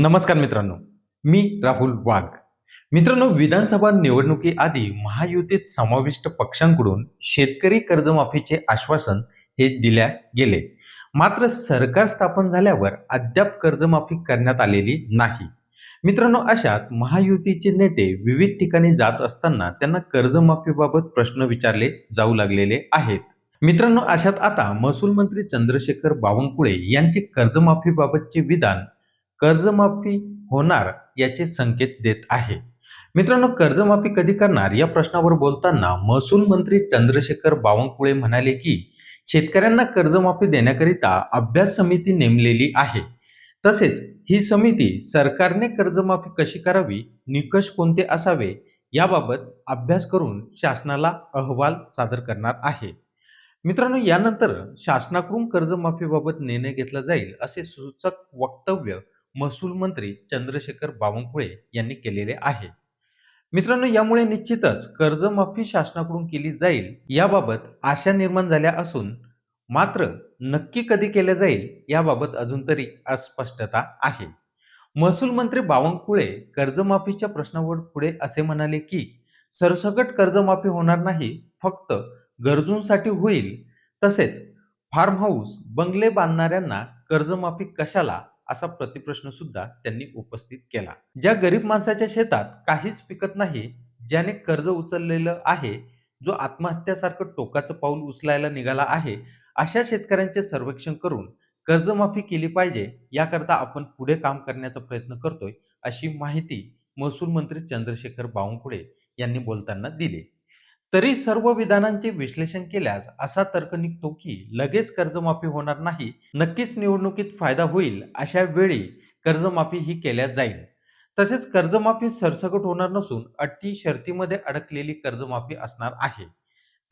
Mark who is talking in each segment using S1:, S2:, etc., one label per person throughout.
S1: नमस्कार मित्रांनो मी राहुल वाघ. मित्रांनो विधानसभा निवडणुकीआधी महायुतीत समाविष्ट पक्षांकडून शेतकरी कर्जमाफीचे आश्वासन हे दिल्या गेले. मात्र सरकार स्थापन झाल्यावर अद्याप कर्जमाफी करण्यात आलेली नाही. मित्रांनो अशात महायुतीचे नेते विविध ठिकाणी जात असताना त्यांना कर्जमाफीबाबत प्रश्न विचारले जाऊ लागलेले आहेत. मित्रांनो अशात आता महसूल मंत्री चंद्रशेखर बावनकुळे यांचे कर्जमाफीबाबतचे विधान कर्जमाफी होणार याचे संकेत देत आहे. मित्रांनो कर्जमाफी कधी करणार? या प्रश्नावर बोलताना महसूल मंत्री चंद्रशेखर बावनकुळे म्हणाले की शेतकऱ्यांना कर्जमाफी देण्याकरिता अभ्यास समिती नेमलेली आहे. तसेच ही समिती सरकारने कर्जमाफी कशी करावी निकष कोणते असावे याबाबत अभ्यास करून शासनाला अहवाल सादर करणार आहे. मित्रांनो यानंतर शासनाकडून कर्जमाफीबाबत निर्णय घेतला जाईल असे सूचक वक्तव्य महसूल मंत्री चंद्रशेखर बावनकुळे यांनी केलेले आहे. मित्रांनो यामुळे निश्चितच कर्जमाफी शासनाकडून केली जाईल याबाबत आशा निर्माण झाल्या असून मात्र नक्की कधी केल्या जाईल याबाबत अजून तरी अस्पष्टता आहे. महसूल मंत्री बावनकुळे कर्जमाफीच्या प्रश्नावर पुढे असे म्हणाले की सरसकट कर्जमाफी होणार नाही फक्त गरजूंसाठी होईल. तसेच फार्म हाऊस बंगले बांधणाऱ्यांना कर्जमाफी कशाला असा प्रतिप्रश्न सुद्धा त्यांनी उपस्थित केला. ज्या गरीब माणसाच्या शेतात काहीच पिकत नाही ज्याने कर्ज उचललेलं आहे जो आत्महत्यासारखं टोकाचं पाऊल उचलायला निघाला आहे अशा शेतकऱ्यांचे सर्वेक्षण करून कर्जमाफी केली पाहिजे याकरता आपण पुढे काम करण्याचा प्रयत्न करतोय अशी माहिती महसूल मंत्री चंद्रशेखर बावनकुळे यांनी बोलताना दिली. तरी सर्व विधानांचे विश्लेषण केल्यास असा तर्क निघतो की लगेच कर्जमाफी होणार नाही नक्कीच निवडणुकीत फायदा होईल अशा वेळी कर्जमाफी ही केल्या जाईल. तसेच कर्जमाफी सरसकट होणार नसून अटी शर्तीमध्ये अडकलेली कर्जमाफी असणार आहे.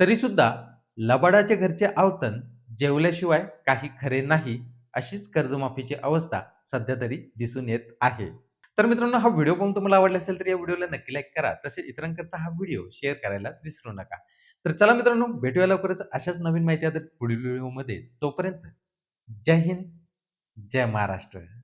S1: तरी सुद्धा लबाडाचे घरचे आवतन जेवल्याशिवाय काही खरे नाही अशीच कर्जमाफीची अवस्था सध्या तरी दिसून येत आहे. तर मित्रांनो हा व्हिडिओ पाहून तुम्हाला आवडला असेल तर या व्हिडिओला नक्की लाईक करा. तसेच इतरांकरता हा व्हिडिओ शेअर करायला विसरू नका. तर चला मित्रांनो भेटूया लवकरच अशाच नवीन माहिती आता पुढील व्हिडिओमध्ये. तोपर्यंत जय हिंद जय महाराष्ट्र.